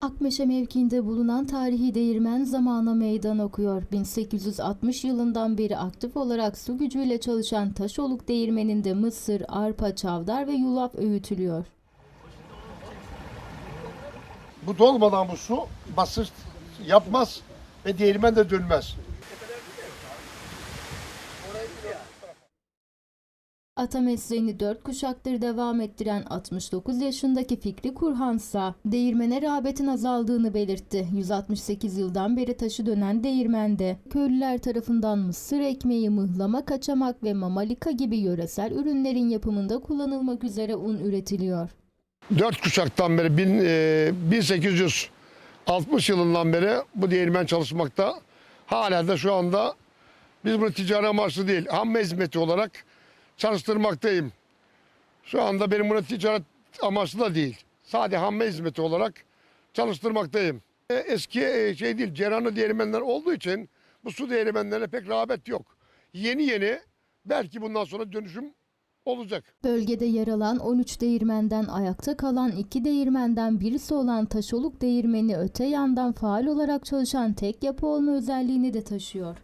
Akmeşe mevkiinde bulunan tarihi değirmen zamana meydan okuyor. 1860 yılından beri aktif olarak su gücüyle çalışan Taşoluk değirmeninde mısır, arpa, çavdar ve yulaf öğütülüyor. Bu dolmadan bu su basınç yapmaz ve değirmen de dönmez. Ata mesleğini dört kuşaktır devam ettiren 69 yaşındaki Fikri Kurhansa, değirmene rağbetin azaldığını belirtti. 168 yıldan beri taşı dönen değirmende, köylüler tarafından mısır ekmeği, mıhlama, kaçamak ve mamalika gibi yöresel ürünlerin yapımında kullanılmak üzere un üretiliyor. Dört kuşaktan beri bin, e, 1860 yılından beri bu değirmen çalışmakta. Hala da şu anda biz bunu ticari amaçlı değil, ham hizmeti olarak çalıştırmaktayım. Şu anda benim bunu ticaret amaçlı da değil. Sadece ham hizmeti olarak çalıştırmaktayım. E, Eski e, şey değil, ceranı değirmenler olduğu için bu su değirmenlerine pek rağbet yok. Yeni yeni belki bundan sonra dönüşüm olacak. Bölgede yer alan 13 değirmenden ayakta kalan 2 değirmenden birisi olan Taşoluk Değirmeni öte yandan faal olarak çalışan tek yapı olma özelliğini de taşıyor.